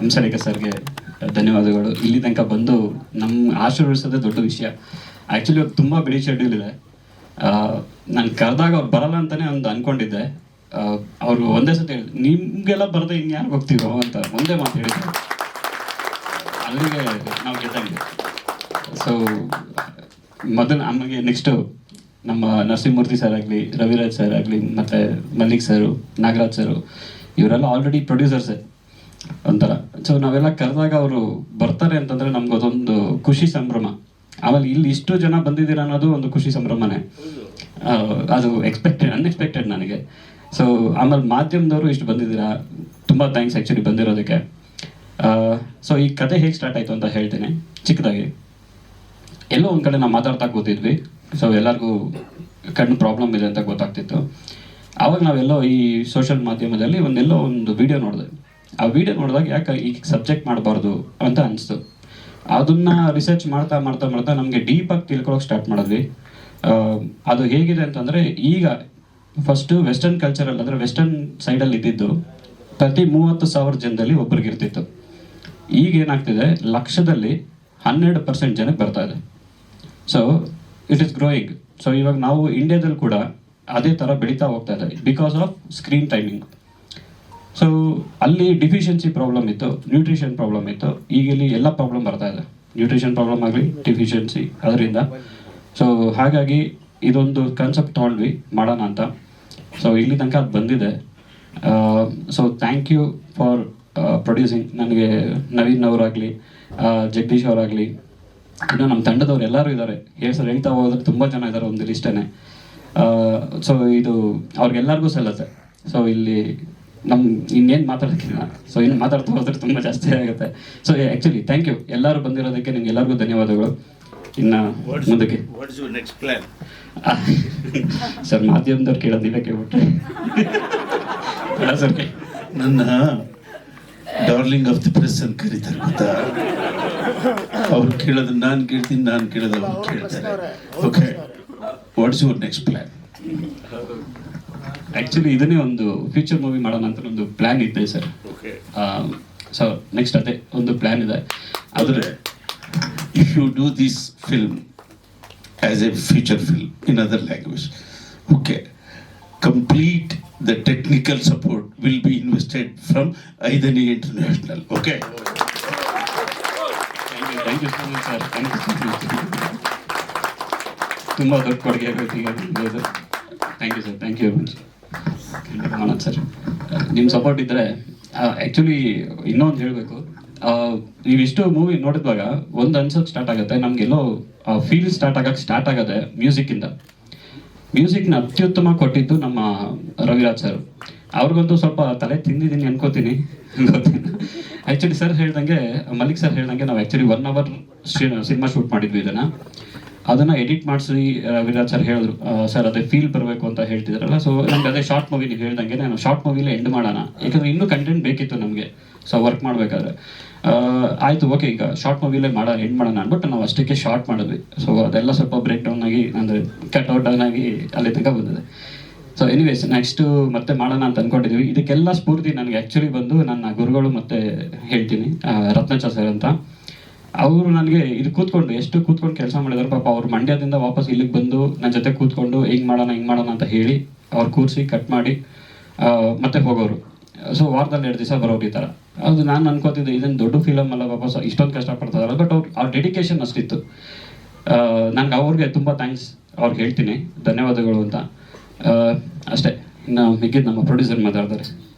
ಹಂಸಲೇಖ ಸರ್ಗೆ ಧನ್ಯವಾದಗಳು. ಇಲ್ಲಿ ತನಕ ಬಂದು ನಮ್ಮ ಆಶೀರ್ವದಿಸೋದೇ ದೊಡ್ಡ ವಿಷಯ. ಆ್ಯಕ್ಚುಲಿ ಅವ್ರು ತುಂಬ ಬಿಡಿ ಶೆಡ್ಯೂಲ್ ಇದೆ. ನಾನು ಕರೆದಾಗ ಅವ್ರು ಬರಲ್ಲ ಅಂತಲೇ ಒಂದು ಅಂದ್ಕೊಂಡಿದ್ದೆ ಅವರು ಒಂದೇ ಸತಿ ಹೇಳಿದ್ರು, ನಿಮಗೆಲ್ಲ ಬರದೆ ಇನ್ಯಾರು ಹೋಗ್ತೀವೋ ಅಂತ ಒಂದೇ ಮಾತು ಹೇಳಿದ್ರು. ಅಲ್ಲಿಗೆ ನಾವು ಗೆದ್ದಂಗೆ ಸೊ ಮೊದಲು ನಮಗೆ ನೆಕ್ಸ್ಟು ನಮ್ಮ ನರಸಿಂಹಮೂರ್ತಿ ಸರ್ ಆಗಲಿ, ರವಿರಾಜ್ ಸರ್ ಆಗಲಿ, ಮತ್ತು ಮಲ್ಲಿಕ್ ಸರು ನಾಗರಾಜ್ ಸರು ಇವರೆಲ್ಲ ಆಲ್ರೆಡಿ ಪ್ರೊಡ್ಯೂಸರ್ಸೇ ಒಂಥರ. ಸೊ ನಾವೆಲ್ಲ ಕರೆದಾಗ ಅವರು ಬರ್ತಾರೆ ಅಂತಂದ್ರೆ ನಮ್ಗೆ ಅದೊಂದು ಖುಷಿ ಸಂಭ್ರಮ. ಆಮೇಲೆ ಇಲ್ಲಿ ಇಷ್ಟು ಜನ ಬಂದಿದ್ದೀರ ಅನ್ನೋದು ಒಂದು ಖುಷಿ ಸಂಭ್ರಮನೇ. ಅದು ಎಕ್ಸ್ಪೆಕ್ಟೆಡ್ ಅನ್ಎಕ್ಸ್ಪೆಕ್ಟೆಡ್ ನನಗೆ. ಸೊ ಆಮೇಲೆ ಮಾಧ್ಯಮದವರು ಇಷ್ಟು ಬಂದಿದ್ದೀರಾ, ತುಂಬ ಥ್ಯಾಂಕ್ಸ್ ಆ್ಯಕ್ಚುಲಿ ಬಂದಿರೋದಕ್ಕೆ. ಸೊ ಈ ಕತೆ ಹೇಗೆ ಸ್ಟಾರ್ಟ್ ಆಯಿತು ಅಂತ ಹೇಳ್ತೀನಿ, ಚಿಕ್ಕದಾಗಿ. ಎಲ್ಲೋ ಒಂದು ಕಡೆ ನಾವು ಮಾತಾಡ್ತಾ ಕೂತಿದ್ವಿ. ಸೊ ಎಲ್ಲರಿಗೂ ಕಣ್ಣು ಪ್ರಾಬ್ಲಮ್ ಇದೆ ಅಂತ ಗೊತ್ತಾಗ್ತಿತ್ತು. ಆವಾಗ ನಾವೆಲ್ಲೋ ಈ ಸೋಷಿಯಲ್ ಮಾಧ್ಯಮದಲ್ಲಿ ಒಂದೆಲ್ಲೋ ಒಂದು ವಿಡಿಯೋ ನೋಡಿದೆ. ಆ ವಿಡಿಯೋ ನೋಡಿದಾಗ ಯಾಕೆ ಈ ಸಬ್ಜೆಕ್ಟ್ ಮಾಡಬಾರ್ದು ಅಂತ ಅನಿಸ್ತು. ಅದನ್ನ ರಿಸರ್ಚ್ ಮಾಡ್ತಾ ಮಾಡ್ತಾ ಮಾಡ್ತಾ ನಮಗೆ ಡೀಪಾಗಿ ತಿಳ್ಕೊಳಕ್ಕೆ ಸ್ಟಾರ್ಟ್ ಮಾಡಿದ್ವಿ. ಅದು ಹೇಗಿದೆ ಅಂತಂದರೆ ಈಗ ಫಸ್ಟು ವೆಸ್ಟರ್ನ್ ಕಲ್ಚರಲ್ಲಿ ಅಂದರೆ ವೆಸ್ಟರ್ನ್ ಸೈಡಲ್ಲಿ ಇದ್ದಿದ್ದು ಪ್ರತಿ ಮೂವತ್ತು ಸಾವಿರ ಜನದಲ್ಲಿ ಒಬ್ಬರಿಗೆ ಇರ್ತಿತ್ತು. ಈಗ ಏನಾಗ್ತಿದೆ? ಲಕ್ಷದಲ್ಲಿ ಹನ್ನೆರಡು ಪರ್ಸೆಂಟ್ ಜನಕ್ಕೆ ಬರ್ತಾ ಇದೆ. So it is growing so ಇವಾಗ ನಾವು ಇಂಡಿಯಾದಲ್ಲಿ ಕೂಡ ಅದೇ ಥರ ಬೆಳೀತಾ ಹೋಗ್ತಾ ಇದೆ ಬಿಕಾಸ್ ಆಫ್ ಸ್ಕ್ರೀನ್ ಟೈಮಿಂಗ್ ಅಲ್ಲಿ ಡಿಫಿಷಿಯನ್ಸಿ ಪ್ರಾಬ್ಲಮ್ ಇತ್ತು ನ್ಯೂಟ್ರಿಷನ್ ಪ್ರಾಬ್ಲಮ್ ಇತ್ತು. ಈಗ ಇಲ್ಲಿ ಎಲ್ಲ ಪ್ರಾಬ್ಲಮ್ ಬರ್ತಾ ಇದೆ. ನ್ಯೂಟ್ರಿಷನ್ ಪ್ರಾಬ್ಲಮ್ ಆಗಲಿ ಡಿಫಿಷಿಯನ್ಸಿ ಅದರಿಂದ ಸೊ ಹಾಗಾಗಿ ಇದೊಂದು ಕಾನ್ಸೆಪ್ಟ್ ತೊಗೊಂಡ್ವಿ, ಮಾಡೋಣ ಅಂತ. ಸೊ ಇಲ್ಲಿ ತನಕ ಅದು ಬಂದಿದೆ. So thank you for producing ನನಗೆ ನವೀನ್ ಅವರಾಗಲಿ ಜಗದೀಶ್ ಅವರಾಗಲಿ. ಇನ್ನು ನಮ್ಮ ತಂಡದವ್ರು ಎಲ್ಲರೂ ಇದ್ದಾರೆ. ಹೆಸರು ಹೇಳ್ತಾ ಹೋದ್ರೆ ತುಂಬ ಜನ ಇದ್ದಾರೆ ಒಂದು ಲಿಸ್ಟೇ ಸೊ ಇದು ಅವ್ರಿಗೆಲ್ಲರಿಗೂ ಸಲ್ಲತ್ತೆ. ಸೊ ಇಲ್ಲಿ ನಮ್ ಇನ್ನೇನು ಮಾತಾಡೋಕ್ಕಿಲ್ಲ. ಸೊ ಇನ್ನು ಮಾತಾಡ್ತಾ ಹೋದ್ರೆ ತುಂಬ ಜಾಸ್ತಿ ಆಗುತ್ತೆ. ಸೊ ಆ್ಯಕ್ಚುಲಿ ಥ್ಯಾಂಕ್ ಯು ಎಲ್ಲರೂ ಬಂದಿರೋದಕ್ಕೆ ನಿಮ್ಗೆ ಎಲ್ಲರಿಗೂ ಧನ್ಯವಾದಗಳು. ಇನ್ನು ಮುಂದಕ್ಕೆ. ಸರ್ ಮಾಧ್ಯಮದವ್ರು ಕೇಳೋದು ನೀವೇ ಕೇಳ್ಬಿಟ್ರೆ. ಬೇಡ ಸರ್. ನನ್ನ ಡಾರ್ಲಿಂಗ್ ಆಫ್ ದಿ ಪ್ರೆಸ್ ಅಂತ ಕರೀತಾರೆ ಗೊತ್ತಾ? ಅವ್ರು ಕೇಳೋದು ನಾನು ಕೇಳ್ತೀನಿ ನಾನು ಕೇಳೋದು ಅವ್ರು ಕೇಳ್ತಾರೆ. Okay what's your next plan actually ಇದನ್ನೇ ಒಂದು ಫ್ಯೂಚರ್ ಮೂವಿ ಮಾಡೋಣ ಅಂತ ಒಂದು ಪ್ಲ್ಯಾನ್ ಇದೆ ಸರ್. ಸೊ ನೆಕ್ಸ್ಟ್ ಅದೇ ಒಂದು ಪ್ಲ್ಯಾನ್ ಇದೆ. ಆದರೆ if you do this film as a future film in other language okay complete the technical support will be invested from ಐದನೇ international okay thank you so much sir thank you so much ತುಂಬ ದೊಡ್ಡ ಕೊಡುಗೆ ಆಗಬೇಕು ಈಗ. Thank you sir thank you much sir ನಿಮ್ಮ support ಇದ್ರೆ actually ಇನ್ನೊಂದು ಹೇಳಬೇಕು. ನೀವಿಷ್ಟು ಮೂವಿ ನೋಡಿದ್ವಾಗ ಒಂದು ಅನ್ಸೋಕೆ ಸ್ಟಾರ್ಟ್ ಆಗುತ್ತೆ, ನಮಗೆಲ್ಲೋ ಫೀಲ್ ಸ್ಟಾರ್ಟ್ ಆಗಕ್ಕೆ ಸ್ಟಾರ್ಟ್ ಆಗುತ್ತೆ ಮ್ಯೂಸಿಕ್ಕಿಂದ ಮ್ಯೂಸಿಕ್ನ ಅತ್ಯುತ್ತಮ ಕೊಟ್ಟಿದ್ದು ನಮ್ಮ ರವಿರಾಜ್ ಸರ್ ಅವ್ರಿಗಂತೂ ಸ್ವಲ್ಪ ತಲೆ ತಿಂದಿದ್ದೀನಿ ಅನ್ಕೋತೀನಿ. ಗೊತ್ತಿಲ್ಲ ಆ್ಯಕ್ಚುಲಿ ಸರ್ ಹೇಳ್ದಂಗೆ, ಮಲ್ಲಿಕ್ ಸರ್ ಹೇಳ್ದಂಗೆ ನಾವು actually one hour cinema shoot ಮಾಡಿದ್ವಿ ಇದನ್ನು. ಅದನ್ನು ಎಡಿಟ್ ಮಾಡಿಸಿ ರವಿರಾಜ್ ಸರ್ ಹೇಳಿದ್ರು. ಸರ್ ಅದೇ ಫೀಲ್ ಬರಬೇಕು ಅಂತ ಹೇಳ್ತಿದ್ರಲ್ಲ. ಸೊ ನಮ್ಗೆ ಅದೇ ಶಾರ್ಟ್ ಮೂವಿ ನೀವು ಹೇಳ್ದಂಗೆ ನಾನು ಶಾರ್ಟ್ ಮೂವಿಲೇ ಎಂಡ್ ಮಾಡೋಣ. ಯಾಕಂದ್ರೆ ಇನ್ನೂ ಕಂಟೆಂಟ್ ಬೇಕಿತ್ತು ನಮಗೆ. ಸೊ ವರ್ಕ್ ಮಾಡಬೇಕಾದ್ರೆ. ಆಯಿತು ಓಕೆ ಈಗ ಶಾರ್ಟ್ ಮೂವಿಲೇ ಮಾಡೋ ಎಂಡ್ ಮಾಡೋಣ ಅಂದ್ಬಿಟ್ಟು ನಾವು ಅಷ್ಟಕ್ಕೆ ಶಾರ್ಟ್ ಮಾಡಿದ್ವಿ. ಸೊ ಅದೆಲ್ಲ ಸ್ವಲ್ಪ ಬ್ರೇಕ್ ಡೌನ್ ಆಗಿ, ಅಂದರೆ ಕಟ್ ಔಟ್ ಡೌನ್ ಆಗಿ ಅಲ್ಲಿ ತನಕ ಬಂದಿದೆ. ಸೊ ಎನಿವೇಸ್ ನೆಕ್ಸ್ಟು ಮತ್ತೆ ಮಾಡೋಣ ಅಂತ ಅನ್ಕೊಂಡಿದ್ದೀವಿ ಇದಕ್ಕೆಲ್ಲ ಸ್ಫೂರ್ತಿ ನನಗೆ ಆ್ಯಕ್ಚುಲಿ ಬಂದು ನನ್ನ ಗುರುಗಳು ಮತ್ತೆ ಹೇಳ್ತೀನಿ. ರತ್ನಚ ಸರ್ ಅಂತ. ಅವರು ನನಗೆ ಇದು ಕೂತ್ಕೊಂಡು ಎಷ್ಟು ಕೂತ್ಕೊಂಡು ಕೆಲಸ ಮಾಡಿದಾರೆ ಪಾಪ ಅವ್ರು ಮಂಡ್ಯದಿಂದ ವಾಪಸ್ ಇಲ್ಲಿಗೆ ಬಂದು ನನ್ನ ಜೊತೆ ಕೂತ್ಕೊಂಡು ಹಿಂಗೆ ಮಾಡೋಣ ಹಿಂಗೆ ಮಾಡೋಣ ಅಂತ ಹೇಳಿ ಅವ್ರು ಕೂರಿಸಿ ಕಟ್ ಮಾಡಿ ಮತ್ತೆ ಹೋಗೋರು. ಸೊ ವಾರದಲ್ಲಿ ಎರಡು ದಿವಸ ಬರೋರು ಈ ಥರ ಅದು ನಾನು ಅನ್ಕೋತಿದ್ದೆ ಇದನ್ನು ದೊಡ್ಡ ಫಿಲಮ್ ಅಲ್ಲ ವಾಪಸ್ ಇಷ್ಟೊಂದು ಕಷ್ಟಪಡ್ತಾರಲ್ಲ ಬಟ್ ಅವ್ರು, ಅವ್ರ ಡೆಡಿಕೇಶನ್ ಅಷ್ಟಿತ್ತು. ನನಗೆ ಅವ್ರಿಗೆ ತುಂಬ ಥ್ಯಾಂಕ್ಸ್ ಅವ್ರಿಗೆ ಹೇಳ್ತೀನಿ. ಧನ್ಯವಾದಗಳು ಅಂತ. ಅಷ್ಟೇ. ಇನ್ನು ಮಿಕ್ಕಿದ್ದು ನಮ್ಮ ಪ್ರೊಡ್ಯೂಸರ್ ಮಾತಾಡ್ತಾರೆ.